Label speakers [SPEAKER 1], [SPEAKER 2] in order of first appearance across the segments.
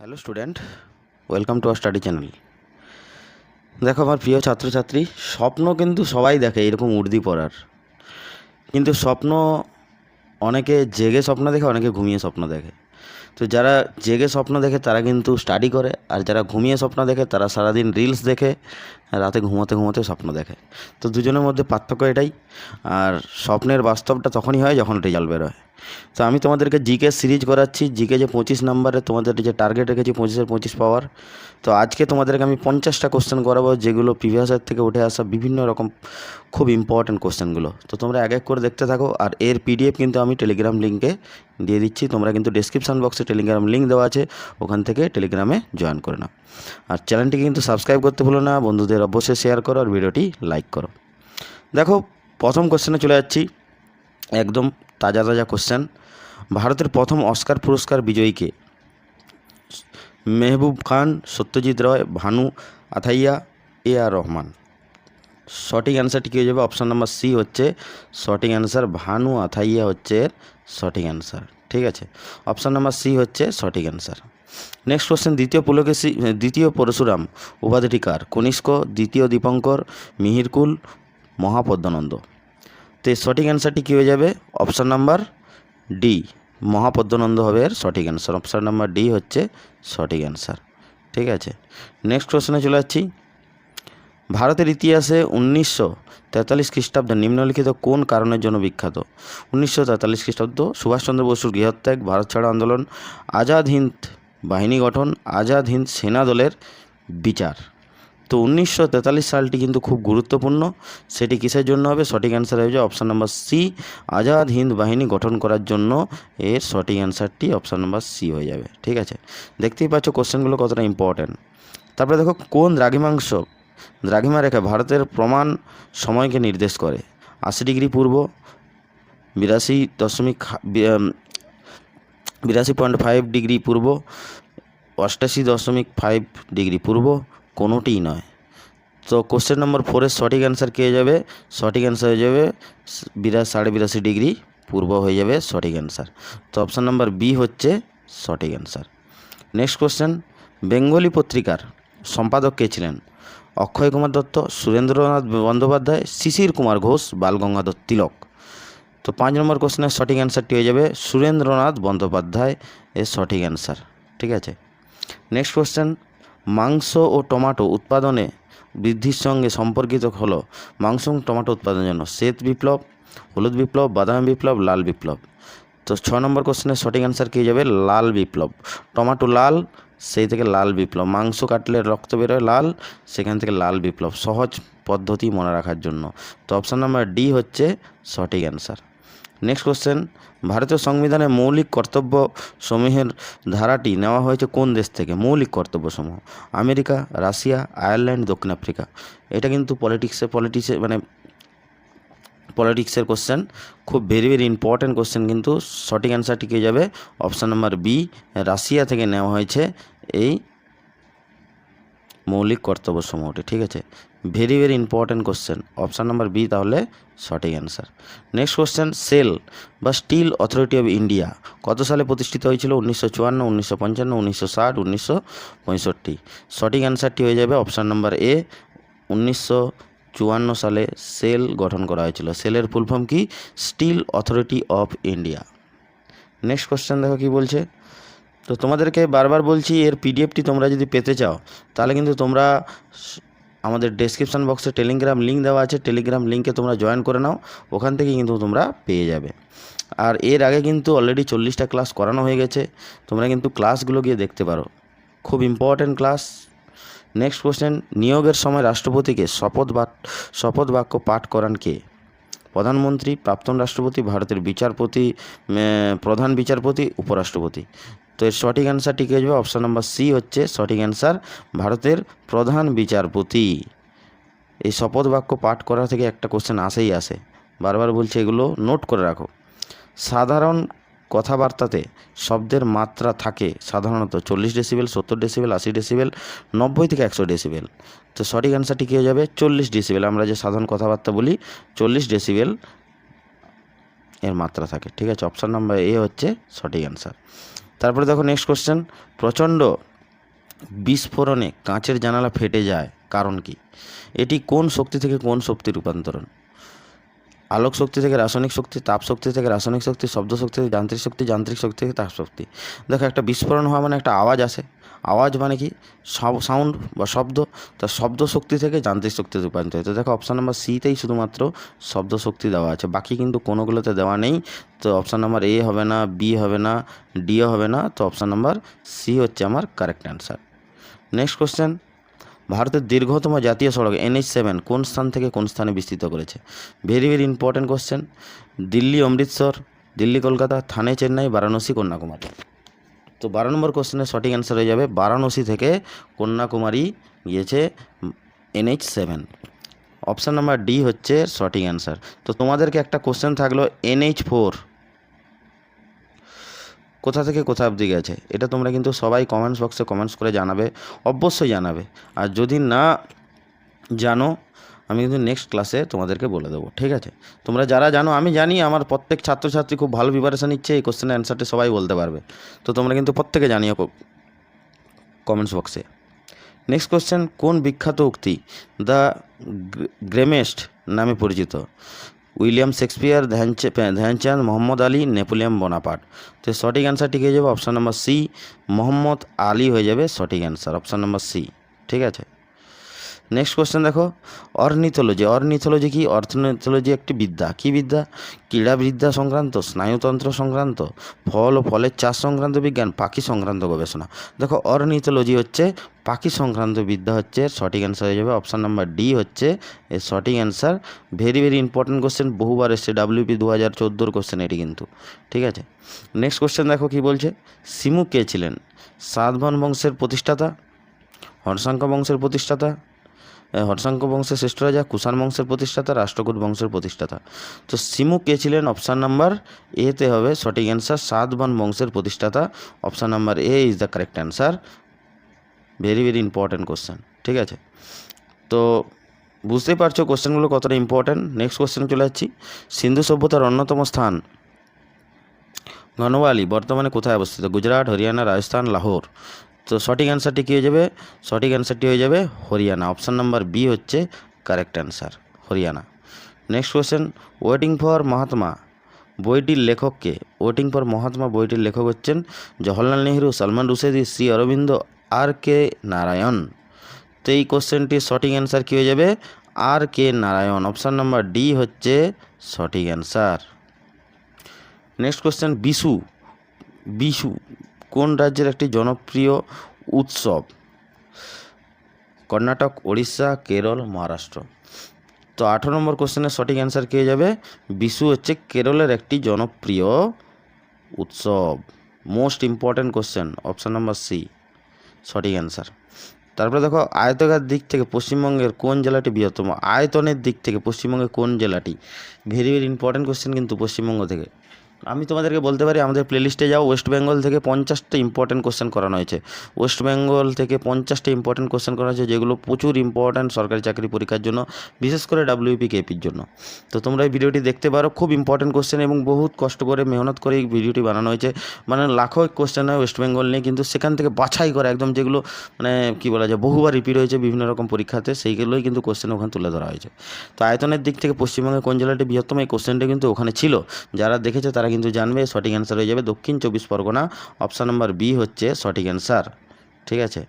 [SPEAKER 1] Hello student welcome to R study channel দেখো, আমার প্রিয় ছাত্রছাত্রী, স্বপ্ন কিন্তু সবাই দেখে, এরকম উর্দি পড়ার। কিন্তু স্বপ্ন অনেকে জেগে স্বপ্ন দেখে, অনেকে ঘুমিয়ে স্বপ্ন দেখে। তো যারা জেগে স্বপ্ন দেখে, তারা কিন্তু স্টাডি করে, আর যারা ঘুমিয়ে স্বপ্ন দেখে, তারা সারাদিন রিলস দেখে, রাতে ঘুমোতে ঘুমোতে স্বপ্ন দেখে। তো দুজনের মধ্যে পার্থক্য এটাই, আর স্বপ্নের বাস্তবটা তখনই হয় যখন রেজাল্ট বেরোয় তো আমি তোমাদেরকে জিকে সিরিজ করাচ্ছি। জিকে যে পঁচিশ নাম্বারে তোমাদের যে টার্গেট রেখেছি পঁচিশের পঁচিশ পাওয়ার তো আজকে তোমাদেরকে আমি পঞ্চাশটা কোশ্চেন করাবো, যেগুলো প্রিভিয়াসের থেকে উঠে আসা বিভিন্ন রকম খুব ইম্পর্ট্যান্ট কোশ্চেনগুলো তো তোমরা এক এক করে দেখতে থাকো, আর এর পিডিএফ কিন্তু আমি টেলিগ্রাম লিঙ্কে দিয়ে দিচ্ছি। তোমরা কিন্তু ডিসক্রিপশান বক্সে টেলিগ্রাম লিঙ্ক দেওয়া আছে, ওখান থেকে টেলিগ্রামে জয়েন করে নাও। আর চ্যানেলটিকে কিন্তু সাবস্ক্রাইব করতে ভুলো না, বন্ধুদের অবশ্যই শেয়ার করো, আর ভিডিওটি লাইক করো। দেখো, প্রথম কোশ্চেনে চলে যাচ্ছি। একদম তাজা তাজা কোশ্চেন ভারতের প্রথম অস্কার পুরস্কার বিজয়ীকে? মেহবুব খান, সত্যজিৎ রায়, ভানু আথাইয়া, এ আর রহমান। সঠিক অ্যান্সারটি কী হয়ে যাবে? অপশান নাম্বার সি হচ্ছে সঠিক অ্যান্সার ভানু আথাইয়া হচ্ছে এর সঠিক অ্যান্সার ঠিক আছে? অপশান নাম্বার সি হচ্ছে সঠিক অ্যান্সার নেক্সট কোশ্চেন দ্বিতীয় পুলকেশী, দ্বিতীয় পরশুরাম, উপাধিটি কার? কনিষ্ক, দ্বিতীয় দীপঙ্কর, মিহিরকুল, মহাপদ্মানন্দ। তো সঠিক অ্যান্সারটি কী হয়ে যাবে? অপশান নাম্বার ডি মহাপদ্মানন্দ হবে এর সঠিক অ্যান্সার অপশান নাম্বার ডি হচ্ছে সঠিক অ্যান্সার ঠিক আছে? নেক্সট কোশ্চেনে চলে যাচ্ছি। ভারতের ইতিহাসে উনিশশো তেতাল্লিশ খ্রিস্টাব্দে নিম্নলিখিত কোন কারণের জন্য বিখ্যাত? উনিশশো তেতাল্লিশ খ্রিস্টাব্দ, সুভাষচন্দ্র বসুর গৃহত্যাগ, ভারত ছাড়ো আন্দোলন, আজাদ হিন্দ বাহিনী গঠন, আজাদ হিন্দ সেনা দলের বিচার। তো উনিশশো তেতাল্লিশ সালটি কিন্তু খুব গুরুত্বপূর্ণ। সেটি কিসের জন্য হবে? সঠিক অ্যান্সার হয়ে যাবে option number C Azad Hind বাহিনী গঠন করার জন্য এর সঠিক অ্যান্সারটি অপশান নাম্বার সি হয়ে যাবে। ঠিক আছে? দেখতেই পাচ্ছ কোশ্চেনগুলো কতটা ইম্পর্ট্যান্ট তারপরে দেখো, কোন দ্রাঘিমাংশ দ্রাঘিমা রেখা ভারতের প্রমাণ সময়কে নির্দেশ করে? আশি ডিগ্রি পূর্ব, বিরাশি দশমিক বিরাশি পয়েন্ট ফাইভ ডিগ্রি পূর্ব, অষ্টাশি দশমিক ফাইভ ডিগ্রি পূর্ব কোনোটিই নয়। তো কোশ্চেন নম্বর ফোরের সঠিক অ্যান্সার কে হয়ে যাবে? সঠিক অ্যান্সার হয়ে যাবে বিরাশ, সাড়ে বিরাশি ডিগ্রি পূর্ব হয়ে যাবে সঠিক অ্যান্সার তো অপশান নাম্বার বি হচ্ছে সঠিক অ্যান্সার নেক্সট কোশ্চেন বেঙ্গলি পত্রিকার সম্পাদক কে ছিলেন? অক্ষয় কুমার দত্ত, সুরেন্দ্রনাথ বন্দ্যোপাধ্যায়, শিশির কুমার ঘোষ বালগঙ্গাধর তিলক। তো পাঁচ নম্বর কোশ্চেনের সঠিক অ্যান্সারটি হয়ে যাবে সুরেন্দ্রনাথ বন্দ্যোপাধ্যায় এর সঠিক অ্যান্সার ঠিক আছে? নেক্সট কোশ্চেন মাংস ও টমাটো উৎপাদনে বৃদ্ধির সঙ্গে সম্পর্কিত হলো মাংস এবং টমাটো উৎপাদনের জন্য। শ্বেত বিপ্লব, হলুদ বিপ্লব, বাদামি বিপ্লব, লাল বিপ্লব। তো ছ নম্বর কোশ্চেনের সঠিক অ্যান্সার কী যাবে? লাল বিপ্লব। টমাটো লাল, সেই থেকে লাল বিপ্লব। মাংস কাটলে রক্ত বেরোয় লাল, সেখান থেকে লাল বিপ্লব। সহজ পদ্ধতি মনে রাখার জন্য। তো অপশান নাম্বার ডি হচ্ছে সঠিক অ্যান্সার নেক্সট কোশ্চেন ভারতীয় সংবিধানে মৌলিক কর্তব্য সমূহের ধারাটি নেওয়া হয়েছে কোন দেশ থেকে? মৌলিক কর্তব্যসমূহ। আমেরিকা, রাশিয়া, আয়ারল্যান্ড, দক্ষিণ আফ্রিকা। এটা কিন্তু পলিটিক্সে পলিটিক্সে মানে পলিটিক্সের কোশ্চেন খুব ভেরি ভেরি ইম্পর্ট্যান্ট কোশ্চেন কিন্তু সঠিক অ্যান্সারটি কে যাবে? অপশান নাম্বার বি রাশিয়া থেকে নেওয়া হয়েছে এই মৌলিক কর্তব্য সমূহটি ঠিক আছে? Very very important question option number B তাহলে সঠিক অ্যান্সার নেক্সট কোশ্চেন সেল বা স্টিল অথরিটি অফ ইন্ডিয়া কত সালে প্রতিষ্ঠিত হয়েছিল? উনিশশো চুয়ান্ন, উনিশশো পঞ্চান্ন, উনিশশো ষাট, উনিশশো পঁয়ষট্টি। সঠিক অ্যান্সারটি হয়ে যাবে অপশান নাম্বার এ উনিশশো চুয়ান্ন সালে সেল গঠন করা হয়েছিল। সেলের ফুল ফর্ম কি? Steel authority of India next question দেখো কি বলছে? তো তোমাদেরকে বারবার বলছি, এর পিডিএফটি তোমরা যদি পেতে চাও, তাহলে কিন্তু তোমরা আমাদের ডেসক্রিপশান বক্সে টেলিগ্রাম লিঙ্ক দেওয়া আছে। টেলিগ্রাম লিঙ্কে তোমরা জয়েন করে নাও। ওখান থেকে কিন্তু তোমরা পেয়ে যাবে। আর এর আগে কিন্তু অলরেডি চল্লিশটা ক্লাস করানো হয়ে গেছে। তোমরা কিন্তু ক্লাসগুলো গিয়ে দেখতে পারো। খুব ইম্পর্ট্যান্ট ক্লাস নেক্সট কোশ্চেন নিয়োগের সময় রাষ্ট্রপতিকে শপথ শপথ বাক্য পাঠ করান কে? প্রধানমন্ত্রী, প্রাক্তন রাষ্ট্রপতি, ভারতের বিচারপতি প্রধান বিচারপতি, উপরাষ্ট্রপতি। তো এর সঠিক অ্যান্সারটি কী আসবে অপশান নাম্বার সি হচ্ছে সঠিক অ্যান্সার ভারতের প্রধান বিচারপতি। এই শপথ বাক্য পাঠ করা থেকে একটা কোশ্চেন আসেই আসে। বারবার বলছে এগুলো নোট করে রাখো। সাধারণ কথাবার্তাতে শব্দের মাত্রা থাকে সাধারণত চল্লিশ ডেসিবেল সত্তর ডেসিবেল আশি ডেসিবেল নব্বই থেকে একশো ডেসিবেল তো সঠিক অ্যান্সারটি কী হয়ে যাবে চল্লিশ ডেসিবেল আমরা যে সাধারণ কথাবার্তা বলি, চল্লিশ ডেসিবেল এর মাত্রা থাকে। ঠিক আছে অপশান নাম্বার এ হচ্ছে সঠিক অ্যান্সার তারপরে দেখো নেক্সট কোশ্চেন প্রচণ্ড বিস্ফোরণে কাঁচের জানালা ফেটে যায়, কারণ কি? এটি কোন শক্তি থেকে কোন শক্তি রূপান্তরণ? আলোক শক্তি থেকে রাসায়নিক শক্তি, তাপ শক্তি থেকে রাসায়নিক শক্তি, শব্দ শক্তি থেকে যান্ত্রিক শক্তি যান্ত্রিক শক্তি থেকে তাপ শক্তি। দেখো একটা বিস্ফোরণ হওয়া মানে একটা আওয়াজ আসে আওয়াজ মানে কি? সাউন্ড বা শব্দ, তা শব্দ শক্তি থেকে যান্ত্রিক শক্তিতে রূপান্তরিত দেখো অপশান নাম্বার সিতেই শুধুমাত্র শব্দ শক্তি দেওয়া আছে। বাকি কিন্তু কোনোগুলোতে দেওয়া নেই। তো অপশান নাম্বার এ হবে না বি হবে না ডিও হবে না। তো অপশান নাম্বার সি হচ্ছে আমার কারেক্ট অ্যান্সার নেক্সট কোশ্চেন ভারতের দীর্ঘতম জাতীয় সড়ক এনএইচ সেভেন কোন স্থান থেকে কোন স্থানে বিস্তৃত করেছে? Very very important question Delhi, Amritsar, Delhi, Kolkata, Thane, Chennai, Varanasi, Kanyakumari. তো বারো নম্বর কোশ্চেনের সঠিক অ্যান্সার হয়ে যাবে বারাণসী থেকে কন্যাকুমারী গিয়েছে NH seven option number D হচ্ছে সঠিক অ্যান্সার তো তোমাদেরকে একটা কোশ্চেন থাকল এনএইচ ফোর কোথা থেকে কোথা অবধি গেছে? এটা তোমরা কিন্তু সবাই কমেন্টস বক্সে কমেন্টস করে জানাবে, অবশ্যই জানাবে। আর যদি না জানো আমি কিন্তু নেক্সট ক্লাসে তোমাদেরকে বলে দেবো, ঠিক আছে? তোমরা যারা জানো, আমি জানি আমার প্রত্যেক ছাত্রছাত্রী খুব ভালো প্রিপারেশান নিচ্ছে, এই কোশ্চেনের অ্যান্সারটা সবাই বলতে পারবে। তো তোমরা কিন্তু প্রত্যেকে জানিও কমেন্টস বক্সে নেক্সট কোশ্চেন কোন বিখ্যাত উক্তি? দ্য গ্রেমেস্ট নামে পরিচিত। William Shakespeare ধ্যানচে Dhyan Chand, Muhammad Ali Napoleon Bonaparte. তো সঠিক অ্যান্সারটি হয়ে যাবে option number C Muhammad Ali হয়ে যাবে সঠিক অ্যান্সার অপশান নাম্বার সি ঠিক আছে? নেক্সট কোশ্চেন দেখো অর্নিথোলজি অর্নিথোলজি কি? অর্থনিথোলজি একটি বিদ্যা। কি বিদ্যা? ক্রীড়াবিদ্যা সংক্রান্ত, স্নায়ুতন্ত্র সংক্রান্ত, ফল ও ফলের চাষ সংক্রান্ত বিজ্ঞান, পাখি সংক্রান্ত গবেষণা। দেখো অর্নিথোলজি হচ্ছে পাখি সংক্রান্ত বিদ্যা হচ্ছে, সঠিক অ্যান্সার হয়ে যাবে। অপশান নাম্বার ডি হচ্ছে এর সঠিক answer very very important question বহুবার এসছে ডাব্লিউপি দু হাজার চোদ্দোর কোশ্চেন এটি কিন্তু। ঠিক আছে? নেক্সট কোশ্চেন দেখো কি বলছে? সিমু কে ছিলেন? সাতবাহন বংশের প্রতিষ্ঠাতা? হর্ষাঙ্ক বংশের প্রতিষ্ঠাতা? হর্ষাঙ্ক বংশের শ্রেষ্ঠ রাজা, কুষাণ বংশের প্রতিষ্ঠাতা, রাষ্ট্রকূট বংশের প্রতিষ্ঠাতা। তো সিমু কে ছিলেন? অপশান নাম্বার এতে হবে সঠিক অ্যান্সার সাতবান বংশের প্রতিষ্ঠাতা। Option number A is the correct answer very very important question ঠিক আছে? তো বুঝতেই পারছ কোশ্চেনগুলো কতটা ইম্পর্ট্যান্ট নেক্সট কোশ্চেন চলে যাচ্ছি। সিন্ধু সভ্যতার অন্যতম স্থান ঘনওয়ালি, বর্তমানে কোথায় অবস্থিত? গুজরাট, হরিয়ানা, রাজস্থান, লাহোর। তো সঠিক অ্যান্সারটি কী হয়ে যাবে? সঠিক অ্যান্সারটি হয়ে যাবে হরিয়ানা। অপশান নাম্বার বি হচ্ছে correct answer Haryana. Next question waiting for Mahatma, বইটির লেখককে ওয়েটিং ফর মহাত্মা বইটির লেখক হচ্ছেন জওহরলাল নেহরু, সলমান রুশেদি শ্রী অরবিন্দ, আর কে নারায়ণ। তো এই কোশ্চেনটির সঠিক অ্যান্সার কী হয়ে যাবে? R K Narayan. Option number D হচ্ছে সঠিক answer next question Vishu Vishu কোন রাজ্যের একটি জনপ্রিয় উৎসব? কর্ণাটক, ওড়িশা, কেরল, মহারাষ্ট্র। তো আঠারো নম্বর কোশ্চেনের সঠিক অ্যান্সার কে যাবে? বিশু হচ্ছে কেরলের একটি জনপ্রিয় উৎসব। Most important question, option number C, সঠিক অ্যান্সার। তারপরে দেখো, আয়তকার দিক থেকে পশ্চিমবঙ্গের কোন জেলাটি বৃহত্তম? আয়তনের দিক থেকে পশ্চিমবঙ্গের কোন জেলাটি? ভেরি ভেরি ইম্পর্ট্যান্ট কোশ্চেন কিন্তু পশ্চিমবঙ্গ থেকে। আমি তোমাদেরকে বলতে পারি, আমাদের প্লেলিস্টে যাও ওয়েস্ট বেঙ্গল থেকে পঞ্চাশটা ইম্পর্টেন্ট কোশ্চেন করানো হয়েছে। ওয়েস্ট বেঙ্গল থেকে পঞ্চাশটা ইম্পর্টেন্ট কোশ্চেন করা হয়েছে, যেগুলো প্রচুর ইম্পর্ট্যান্ট সরকারি চাকরি পরীক্ষার জন্য, বিশেষ করে ডাব্লিউপি কেপির জন্য। তো তোমরা এই ভিডিওটি দেখতে পারো, খুব ইম্পর্টেন্ট কোশ্চেন এবং বহুত কষ্ট করে মেহনত করে এই ভিডিওটি বানানো হয়েছে। মানে লাখো কোশ্চেন হয় ওয়েস্ট বেঙ্গল নিয়ে, কিন্তু সেখান থেকে বাছাই করে একদম যেগুলো মানে কী বলা যায়, বহুবার রিপিট হয়েছে বিভিন্ন রকম পরীক্ষাতে, সেইগুলোই কিন্তু কোশ্চেন ওখানে তুলে ধরা হয়েছে। তো আয়তনের দিক থেকে পশ্চিমবঙ্গের কোন জেলাটি বৃহত্তম, এই কোশ্চেনটা কিন্তু ওখানে ছিল। যারা দেখেছে তারা কিন্তু জানবে সঠিক অ্যান্সার হয়ে যাবে দক্ষিণ চব্বিশ পরগনা অপশান নাম্বার বি হচ্ছে সঠিক অ্যান্সার ঠিক আছে?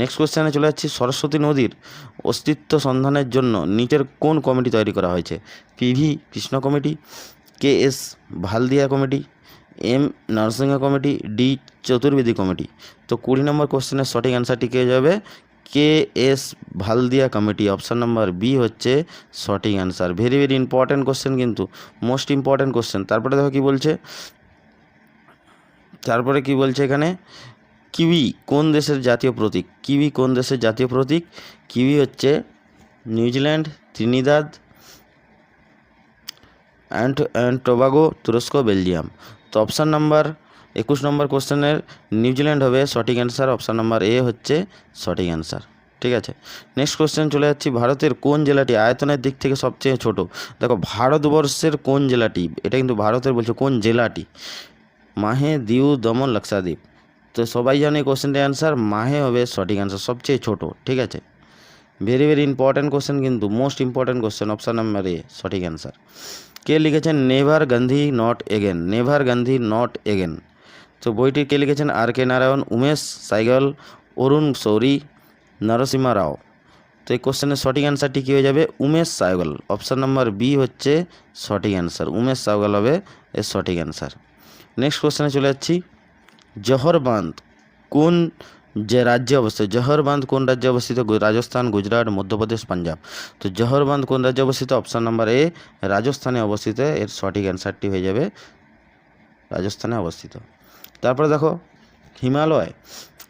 [SPEAKER 1] নেক্সট কোশ্চেনে চলে যাচ্ছি, সরস্বতী নদীর অস্তিত্ব সন্ধানের জন্য নিচের কোন কমিটি তৈরি করা হয়েছে? PV Krishna committee K S Valdiya committee M Narasimha committee D Chaturvedi committee. তো কুড়ি নম্বর কোশ্চেনের সঠিক অ্যান্সারটি কে যাবে? K S Valdiya committee. Option number B হচ্ছে সঠিক answer very very important question কিন্তু মোস্ট ইম্পর্ট্যান্ট কোশ্চেন তারপরে দেখো কী বলছে? তারপরে কি বলছে এখানে? কিউই কোন দেশের জাতীয় প্রতীক? কিউই কোন দেশের জাতীয় প্রতীক? কিউই হচ্ছে New Zealand, Trinidad and and Tobago তুরস্ক, বেলজিয়াম। তো অপশান নাম্বার একুশ নম্বর কোশ্চেনের নিউজিল্যান্ড হবে সঠিক অ্যান্সার অপশান নাম্বার এ হচ্ছে সঠিক অ্যান্সার, ঠিক আছে? নেক্সট কোশ্চেন চলে যাচ্ছি, ভারতের কোন জেলাটি আয়তনের দিক থেকে সবচেয়ে ছোট? দেখো, ভারতবর্ষের কোন জেলাটি, এটা কিন্তু ভারতের বলছে কোন জেলাটি? মাহে দিউ দমন লাক্ষাদ্বীপ। তো সবাই জানে এই কোশ্চেনটির অ্যান্সার, মাহে হবে সঠিক অ্যান্সার, সবচেয়ে ছোট, ঠিক আছে? ভেরি ভেরি ইম্পর্ট্যান্ট কোশ্চেন কিন্তু most important question, option number A, সঠিক অ্যান্সার। কে লিখেছেন, never Gandhi not again, never Gandhi not again? তো বইটি কে লিখেছেন আর কে নারায়ণ, উমেশ সাইগল, অরুণ সৌরি, নরসিমা রাও। তো এই কোশ্চেনের সঠিক অ্যান্সারটি কী হয়ে যাবে? Umesh Saigal. Option number B হচ্ছে সঠিক অ্যান্সার উমেশ সাইগল হবে এর সঠিক অ্যান্সার নেক্সট কোশ্চেনে চলে যাচ্ছি। জহর বাঁধ কোন যে রাজ্যে অবস্থিত? জহর বাঁধ কোন রাজ্যে অবস্থিত? রাজস্থান, গুজরাট, মধ্যপ্রদেশ, পাঞ্জাব। তো জহর বাঁধ কোন রাজ্যে অবস্থিত? অপশান নাম্বার এ রাজস্থানে অবস্থিত। এর সঠিক অ্যান্সারটি হয়ে যাবে রাজস্থানে অবস্থিত। তারপরে দেখো, হিমালয়,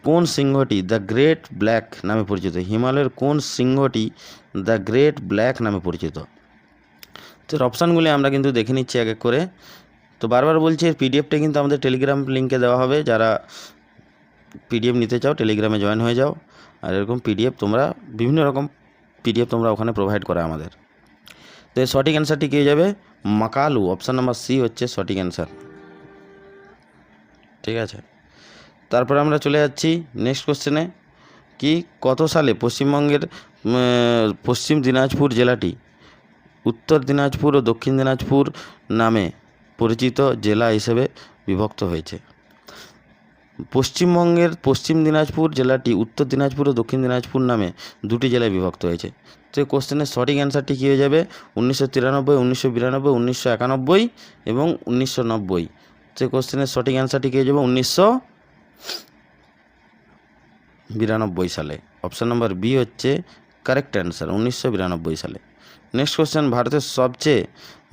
[SPEAKER 1] কোন সিংহটি দ্য গ্রেট ব্ল্যাক নামে পরিচিত? হিমালয়ের কোন সিংহটি দ্য গ্রেট ব্ল্যাক নামে পরিচিত? তো অপশানগুলি আমরা কিন্তু দেখে নিচ্ছি এক এক করে। তো বারবার বলছি, এর পিডিএফটা কিন্তু আমাদের টেলিগ্রাম লিঙ্কে দেওয়া হবে। যারা পিডিএফ নিতে চাও, টেলিগ্রামে জয়েন হয়ে যাও। আর এরকম পিডিএফ তোমরা, বিভিন্ন রকম পিডিএফ তোমরা ওখানে প্রোভাইড করা আমাদের। তো সঠিক অ্যান্সারটি কী হয়ে যাবে? মাকালু। অপশান নাম্বার সি হচ্ছে সঠিক অ্যান্সার ঠিক আছে? তারপর আমরা চলে যাচ্ছি নেক্সট কোশ্চেনে কি কত সালে পশ্চিমবঙ্গের পশ্চিম দিনাজপুর জেলাটি উত্তর দিনাজপুর ও দক্ষিণ দিনাজপুর নামে পরিচিত জেলা হিসেবে বিভক্ত হয়েছে? পশ্চিমবঙ্গের পশ্চিম দিনাজপুর জেলাটি উত্তর দিনাজপুর ও দক্ষিণ দিনাজপুর নামে দুটি জেলায় বিভক্ত হয়েছে। তো এই কোশ্চেনের সঠিক অ্যান্সারটি কী হয়ে যাবে? উনিশশো তিরানব্বই, উনিশশো বিরানব্বই, উনিশশো একানব্বই এবং উনিশশো নব্বই। তো কোশ্চেনের সঠিক অ্যান্সারটি কী যাবে উনিশশো বিরানব্বই সালে। অপশান নম্বর বি হচ্ছে কারেক্ট অ্যান্সার, উনিশশো বিরানব্বই সালে। নেক্সট কোশ্চেন, ভারতের সবচেয়ে,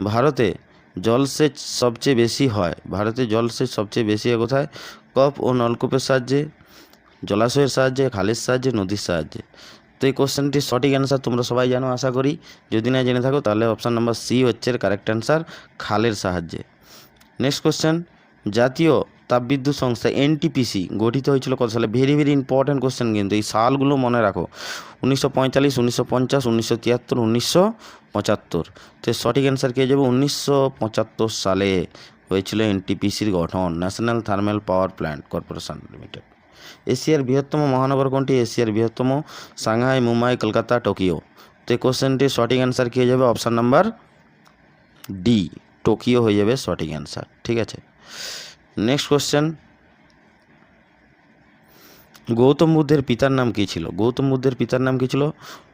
[SPEAKER 1] ভারতে জলসেচ সবচেয়ে বেশি হয়। ভারতে জলসেচ সবচেয়ে বেশি হয় কোথায়? কপ ও নলকূপের সাহায্যে, জলাশয়ের সাহায্যে, খালের সাহায্যে, নদীর সাহায্যে। তো এই কোশ্চেনটির সঠিক অ্যান্সার তোমরা সবাই জানো, আশা করি। যদি না জেনে থাকো, তাহলে অপশান নাম্বার সি হচ্ছে কারেক্ট অ্যান্সার, খালের সাহায্যে। নেক্সট কোশ্চেন জাতীয় তাপবিদ্যুৎ সংস্থা এনটিপিসি গঠিত হয়েছিল কত সালে? ভেরি ভেরি ইম্পর্ট্যান্ট কোশ্চেন কিন্তু। এই সালগুলো মনে রাখো। উনিশশো পঁয়তাল্লিশ, উনিশশো পঞ্চাশ, উনিশশো তিয়াত্তর, উনিশশো পঁচাত্তর। তো সঠিক অ্যান্সার কে যাবে উনিশশো পঁচাত্তর সালে হয়েছিল এনটিপিসির গঠন national thermal power plant corporation limited এশিয়ার বৃহত্তম মহানগর কোনটি? এশিয়ার বৃহত্তম সাংহাই, মুম্বাই, কলকাতা, টোকিও। তো এই কোশ্চেনটির সঠিক অ্যান্সার কী যাবে অপশান নাম্বার ডি টোকিও হয়ে যাবে সঠিক অ্যান্সার ঠিক আছে? নেক্সট কোশ্চেন গৌতম বুদ্ধের পিতার নাম কী ছিল? গৌতম বুদ্ধের পিতার নাম কী ছিল?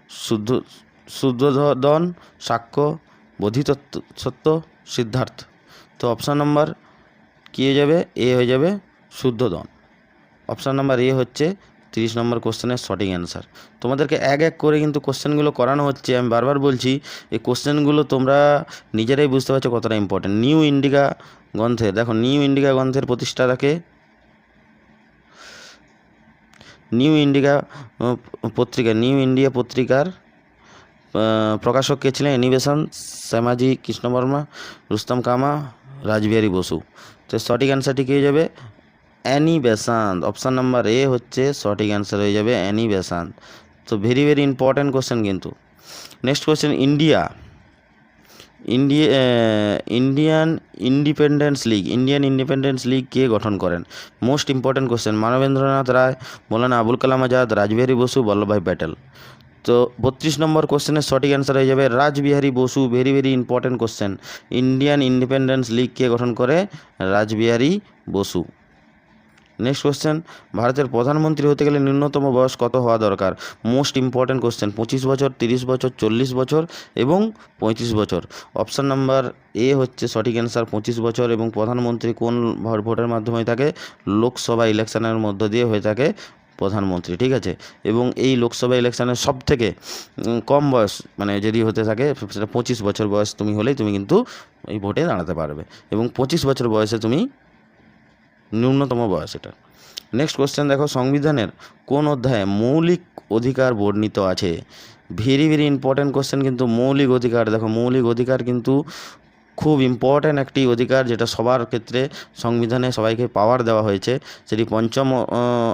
[SPEAKER 1] শুদ্ধ, শুদ্ধোধন, সাক্ষ্য, বোধিতত্ত্ব, সত্য, সিদ্ধার্থ। তো অপশান নাম্বার কী হয়ে যাবে? এ হয়ে যাবে শুদ্ধোধন। অপশান নাম্বার এ হচ্ছে তিরিশ নম্বর কোশ্চেনের সঠিক অ্যান্সার তোমাদেরকে এক এক করে কিন্তু কোশ্চেনগুলো করানো হচ্ছে। আমি বারবার বলছি, এই কোশ্চেনগুলো তোমরা নিজেরাই বুঝতে পারছ কতটা ইম্পর্টেন্ট নিউ ইন্ডিকা গ্রন্থের, দেখো নিউ ইন্ডিকা গ্রন্থের প্রতিষ্ঠাতাকে নিউ ইন্ডিকা পত্রিকা নিউ ইন্ডিয়া পত্রিকার প্রকাশক কে ছিলেন? অ্যানিবেশন শ্যামাজি কৃষ্ণবর্মা, রুস্তম কামা, রাজবিহারী বসু। তো সঠিক অ্যান্সারটি কী যাবে? Annie Besant. Option number A হচ্ছে সঠিক অ্যান্সার হয়ে যাবে অ্যানি বেসান্ত। তো ভেরি ভেরি ইম্পর্ট্যান্ট কোশ্চেন কিন্তু। Next question, India. India Indian independence league. Indian independence league কে গঠন করেন? Most important question, Manabendranath Roy, Maulana Abul Kalam Azad, Rajbihari Basu, Vallabhbhai Patel. তো বত্রিশ নম্বর কোশ্চেনের সঠিক অ্যান্সার হয়ে যাবে Rajbihari Basu. Very very important question. Indian independence league কে গঠন করে রাজবিহারী বসু। নেক্সট কোশ্চেন ভারতের প্রধানমন্ত্রী হতে গেলে ন্যূনতম বয়স কত হওয়া দরকার? মোস্ট ইম্পর্ট্যান্ট কোশ্চেন পঁচিশ বছর, তিরিশ বছর, চল্লিশ বছর এবং পঁয়ত্রিশ বছর। অপশান নাম্বার এ হচ্ছে সঠিক অ্যান্সার পঁচিশ বছর এবং প্রধানমন্ত্রী কোন ভোটের মাধ্যমে থাকে? লোকসভা ইলেকশনের মধ্য দিয়ে হয়ে থাকে প্রধানমন্ত্রী, ঠিক আছে? এবং এই লোকসভা ইলেকশনের সব থেকে কম বয়স মানে যদি হতে থাকে, সেটা পঁচিশ বছর বয়স তুমি হলেই তুমি কিন্তু এই ভোটে দাঁড়াতে পারবে। এবং পঁচিশ বছর বয়সে তুমি ন্যূনতম বয়স এটা। নেক্সট কোশ্চেন দেখো, সংবিধানের কোন অধ্যায়ে মৌলিক অধিকার বর্ণিত আছে? ভেরি ভেরি ইম্পর্ট্যান্ট কোশ্চেন কিন্তু মৌলিক অধিকার। দেখো, মৌলিক অধিকার কিন্তু খুব ইম্পর্ট্যান্ট একটি অধিকার যেটা সবার ক্ষেত্রে সংবিধানে সবাইকে পাওয়ার দেওয়া হয়েছে। সেটি পঞ্চম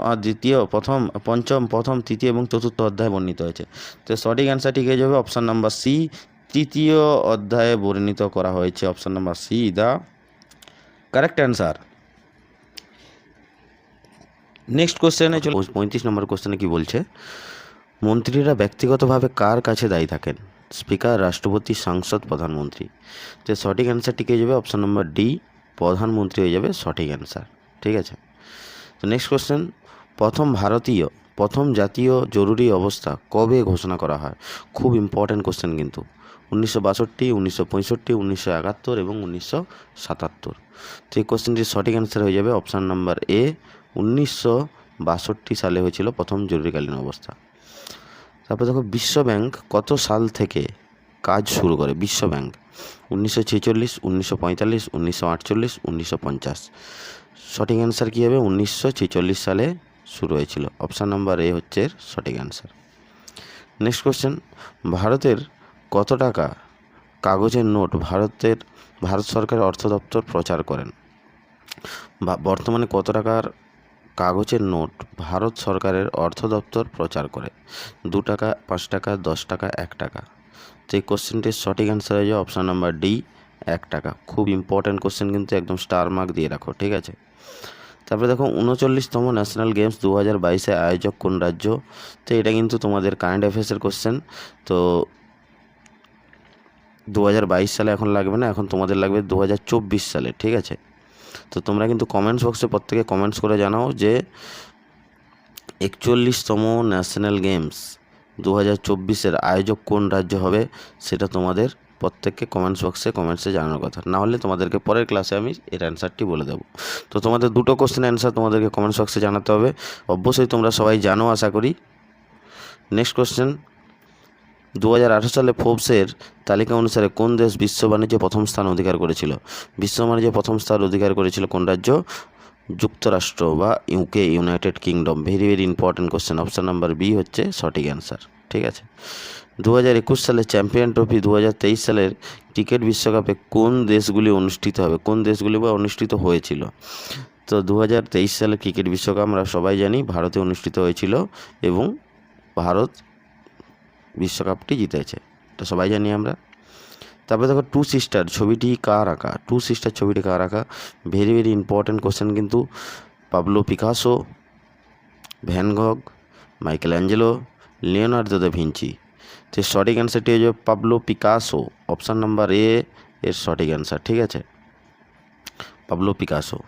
[SPEAKER 1] আর দ্বিতীয়, প্রথম, পঞ্চম, প্রথম, তৃতীয় এবং চতুর্থ অধ্যায়ে বর্ণিত হয়েছে। তো সঠিক অ্যান্সারটি হয়ে যাবে? অপশান নাম্বার সি তৃতীয় অধ্যায়ে বর্ণিত করা হয়েছে। Option number C the correct answer next কোশ্চেনে চলো। পঁয়ত্রিশ নম্বর কোশ্চেনে কি বলছে? মন্ত্রীরা ব্যক্তিগতভাবে কার কাছে দায়ী থাকেন? স্পিকার, রাষ্ট্রপতি, সাংসদ, প্রধানমন্ত্রী। তো সঠিক অ্যান্সারটি কে যাবে? অপশান নম্বর ডি প্রধানমন্ত্রী হয়ে যাবে সঠিক অ্যান্সার ঠিক আছে? তো নেক্সট কোশ্চেন প্রথম ভারতীয়, প্রথম জাতীয় জরুরি অবস্থা কবে ঘোষণা করা হয়? খুব ইম্পর্ট্যান্ট কোশ্চেন কিন্তু। উনিশশো বাষট্টি, উনিশশো পঁয়ষট্টি, উনিশশো একাত্তর এবং উনিশশো সাতাত্তর। তো এই কোশ্চেনটির সঠিক অ্যান্সার হয়ে যাবে অপশান নাম্বার এ উনিশশো বাষট্টি সালে হয়েছিল প্রথম জরুরিকালীন অবস্থা। তারপর দেখো বিশ্ব ব্যাংক কত সাল থেকে কাজ শুরু করে? বিশ্ব ব্যাংক উনিশশো ছেচল্লিশ, উনিশশো পঁয়তাল্লিশ, উনিশশো আটচল্লিশ, উনিশশো পঞ্চাশ। সঠিক অ্যান্সার কী হবে? উনিশশো ছেচল্লিশ সালে শুরু হয়েছিল। অপশান নাম্বার এ হচ্ছে সঠিক অ্যান্সার নেক্সট কোশ্চেন ভারতের কত টাকা কাগজের নোট ভারতের, ভারত সরকারের অর্থ দপ্তর প্রচার করেন? বা বর্তমানে কত টাকার কাগজের নোট ভারত সরকারের অর্থ দপ্তর প্রচার করে। দু টাকা, পাঁচ টাকা, দশ টাকা, এক টাকা। তো এই কোশ্চেনটির সঠিক অ্যান্সার হয়ে যাবে অপশান নাম্বার ডি এক টাকা। খুব ইম্পর্ট্যান্ট কোশ্চেন কিন্তু একদম স্টার মার্ক দিয়ে রাখো, ঠিক আছে? তারপরে দেখো, উনচল্লিশতম ন্যাশনাল গেমস দু হাজার বাইশে আয়োজক কোন রাজ্য? তো এটা কিন্তু তোমাদের কারেন্ট অ্যাফেয়ার্সের কোশ্চেন তো দু হাজার বাইশ সালে এখন লাগবে না, এখন তোমাদের লাগবে দু হাজার চব্বিশ সালে, ঠিক আছে? তো তোমরা কিন্তু কমেন্টস বক্সে প্রত্যেকে কমেন্টস করে জানাও যে একচল্লিশতম ন্যাশনাল গেমস দু হাজার চব্বিশের আয়োজক কোন রাজ্য হবে সেটা তোমাদের প্রত্যেককে কমেন্টস বক্সে কমেন্টসে জানানোর কথা। না হলে তোমাদেরকে পরের ক্লাসে আমি এর অ্যান্সারটি বলে দেবো। তো তোমাদের দুটো কোশ্চেন অ্যান্সার তোমাদেরকে কমেন্টস বক্সে জানাতে হবে। অবশ্যই তোমরা সবাই জানো, আশা করি। নেক্সট কোশ্চেন দু হাজার আঠারো সালে ফোর্বসের তালিকা অনুসারে কোন দেশ বিশ্ব বাণিজ্যে প্রথম স্থান অধিকার করেছিল? বিশ্ব বাণিজ্যে প্রথম স্থান অধিকার করেছিল কোন রাজ্য? যুক্তরাষ্ট্র বা UK united kingdom very very important question option number B হচ্ছে সঠিক অ্যান্সার ঠিক আছে? দু হাজার একুশ সালে চ্যাম্পিয়ন ট্রফি দু হাজার তেইশ সালের ক্রিকেট বিশ্বকাপে কোন দেশগুলি অনুষ্ঠিত হবে? কোন দেশগুলি বা অনুষ্ঠিত হয়েছিল? তো দু হাজার তেইশ সালে ক্রিকেট বিশ্বকাপ আমরা সবাই জানি ভারতে অনুষ্ঠিত হয়েছিল এবং ভারত বিশ্বকাপটি জিতেছে। এটা সবাই জানি আমরা। তারপরে দেখো টু সিস্টার ছবিটি কার আঁকা? টু সিস্টার ছবিটি কার আঁকা? ভেরি ভেরি ইম্পর্ট্যান্ট কোশ্চেন কিন্তু Pablo Picasso Van Gogh Michelangelo Leonardo da Vinci তো সঠিক অ্যান্সারটি হয়ে যাবে Pablo Picasso option number A এর সঠিক অ্যান্সার ঠিক আছে? পাবলো পিকাসো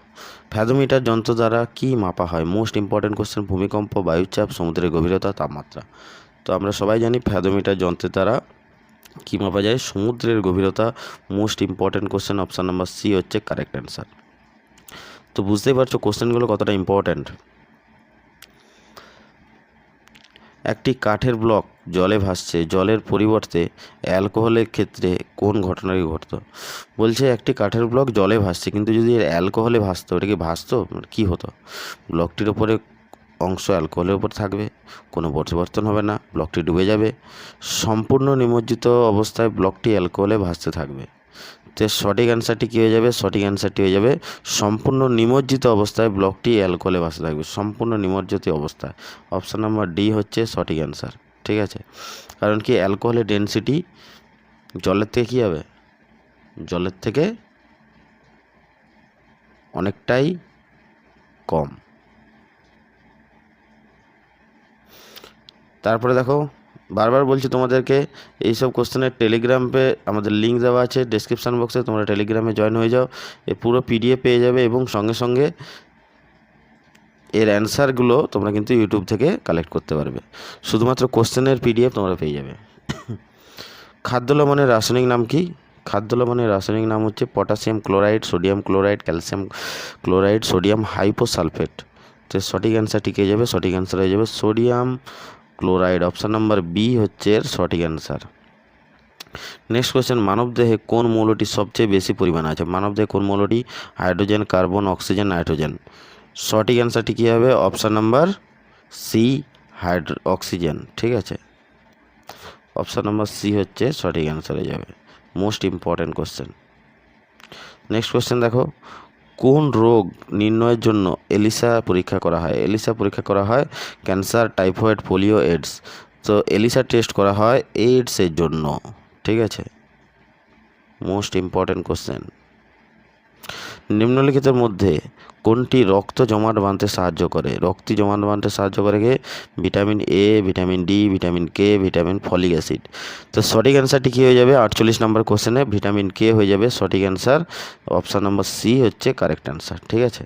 [SPEAKER 1] ফ্যাদোমিটার যন্ত্র দ্বারা কী মাপা হয়? মোস্ট ইম্পর্ট্যান্ট কোশ্চেন ভূমিকম্প, বায়ুচাপ, সমুদ্রের গভীরতা, তাপমাত্রা। তো আমরা সবাই জানি ফ্যাদোমিটার যন্ত্রের দ্বারা কী মাপা যায় সমুদ্রের গভীরতা most important question option number C হচ্ছে কারেক্ট অ্যান্সার তো বুঝতেই পারছ কোশ্চেনগুলো কতটা ইম্পর্ট্যান্ট একটি কাঠের ব্লক জলে ভাসছে, জলের পরিবর্তে অ্যালকোহলের ক্ষেত্রে কোন ঘটনাটি ঘটত? বলছে একটি কাঠের ব্লক জলে ভাসছে, কিন্তু যদি অ্যালকোহলে ভাসতো ওটা কি ভাসতো? মানে কী হতো? ব্লকটির ওপরে অংশ অ্যালকোহলের উপর থাকবে, কোনো পরিবর্তন হবে না, ব্লকটি ডুবে যাবে। সম্পূর্ণ নিমজ্জিত অবস্থায় ব্লকটি অ্যালকোহলে ভাসতে থাকবে। তো সঠিক অ্যান্সারটি কী হয়ে যাবে? সঠিক অ্যান্সারটি হয়ে যাবে, সম্পূর্ণ নিমজ্জিত অবস্থায় ব্লকটি অ্যালকোহলে ভাসতে থাকবে, সম্পূর্ণ নিমজ্জিত অবস্থায়। অপশান নাম্বার ডি হচ্ছে সঠিক অ্যান্সার, ঠিক আছে? কারণ কি অ্যালকোহলের ডেনসিটি জলের থেকে কী হবে? জলের থেকে অনেকটাই কম। তারপরে দেখো, বারবার বলছি তোমাদেরকে, এইসব কোশ্চেনের টেলিগ্রামে আমাদের লিঙ্ক দেওয়া আছে ডেসক্রিপশান বক্সে তোমরা টেলিগ্রামে জয়েন হয়ে যাও, এ পুরো পিডিএফ পেয়ে যাবে এবং সঙ্গে সঙ্গে এর অ্যান্সারগুলো তোমরা কিন্তু ইউটিউব থেকে কালেক্ট করতে পারবে। শুধুমাত্র কোশ্চেনের পিডিএফ তোমরা পেয়ে যাবে। খাদ্য লবণের রাসায়নিক নাম কি? খাদ্য লবণের রাসায়নিক নাম হচ্ছে potassium chloride sodium chloride calcium chloride sodium hyposulphate তো সঠিক অ্যান্সারটি কে যাবে? সঠিক অ্যান্সার হয়ে যাবে sodium chloride. Option number B হচ্ছে এর সঠিক অ্যান্সার নেক্সট কোয়েশ্চেন মানবদেহে কোন মৌলটি সবচেয়ে বেশি পরিমাণে আছে? মানবদেহে কোন মৌলটি? Hydrogen, carbon, oxygen, nitrogen. সঠিক অ্যান্সারটি কী হবে? Option number C hydro, oxygen. ঠিক আছে? অপশান নাম্বার সি হচ্ছে সঠিক অ্যান্সার যাবে। Most important question next question দেখো। কোন রোগ নির্ণয়ের জন্য এলিসা পরীক্ষা করা হয়? এলিসা পরীক্ষা করা হয় ক্যান্সার, টাইফয়েড, পোলিও, এইডস। তো এলিসা টেস্ট করা হয় এইডসের জন্য, ঠিক আছে? Most important question. নিম্নলিখিতের মধ্যে কোনটি রক্ত জমাট বাঁধতে সাহায্য করে? রক্ত জমাট বাঁধতে সাহায্য করে কে? Vitamin A vitamin D vitamin K vitamin folic acid. তো সঠিক অ্যান্সারটি কী হয়ে যাবে? আটচল্লিশ নম্বর কোশ্চেনে ভিটামিন কে হয়ে যাবে। সঠিক অ্যান্সার অপশান নম্বর সি হচ্ছে কারেক্ট অ্যান্সার। ঠিক আছে?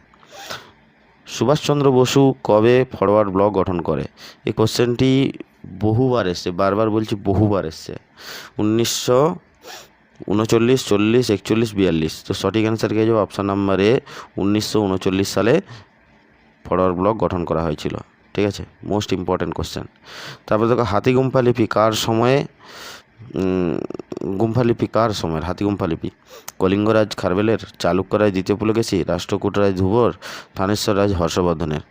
[SPEAKER 1] সুভাষচন্দ্র বসু কবে ফরওয়ার্ড ব্লক গঠন করে? এই কোশ্চেনটি বহুবার এসছে, বারবার বলছি বহুবার এসছে। উনিশশো উনচল্লিশ চল্লিশ একচল্লিশ বিয়াল্লিশ। তো সঠিক অ্যান্সার কে যাবে অপশান নাম্বার এ উনিশশো উনচল্লিশ সালে ফরওয়ার্ড ব্লক গঠন করা হয়েছিল। ঠিক আছে? মোস্ট ইম্পর্ট্যান্ট কোশ্চেন তারপরে দেখো হাতিগুম্ফা লিপি কার সময়ে উম, গুম্ফা লিপি কার সময়ের? হাতিগুম্ফা লিপি। কলিঙ্গরাজ খারবেলের চালুক্য রাজ দ্বিতীয় পুলকেশী রাষ্ট্রকূট রাজ ধ্রুবর থানেশ্বর রাজ হর্ষবর্ধনের।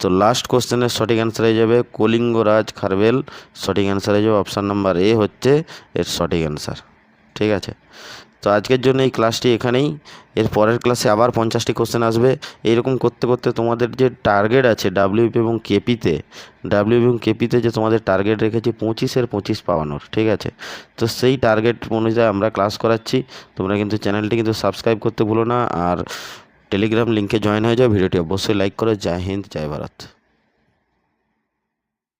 [SPEAKER 1] তো লাস্ট কোশ্চেনের সঠিক অ্যান্সার হয়ে যাবে কলিঙ্গরাজ খারবেল। সঠিক অ্যান্সার হয়ে যাবে অপশান নাম্বার এ হচ্ছে এর সঠিক অ্যান্সার ঠিক আছে। তো আজকের জন্য এই ক্লাসটি এখানেই। এর পরের ক্লাসে আবার পঞ্চাশটি কোশ্চেন আসবে। এইরকম করতে করতে তোমাদের যে টার্গেট আছে ডাব্লিউপি এবং কেপিতে ডাব্লিউ এবং কেপিতে যে তোমাদের টার্গেট রেখেছি পঁচিশের পঁচিশ পাওয়ানোর, ঠিক আছে? তো সেই টার্গেট অনুযায়ী আমরা ক্লাস করাচ্ছি। তোমরা কিন্তু চ্যানেলটি কিন্তু সাবস্ক্রাইব করতে ভুলো না। আর টেলিগ্রাম লিঙ্কে জয়েন হয়ে যাও। ভিডিওটি অবশ্যই লাইক করো। জয় হিন্দ, জয় ভারত।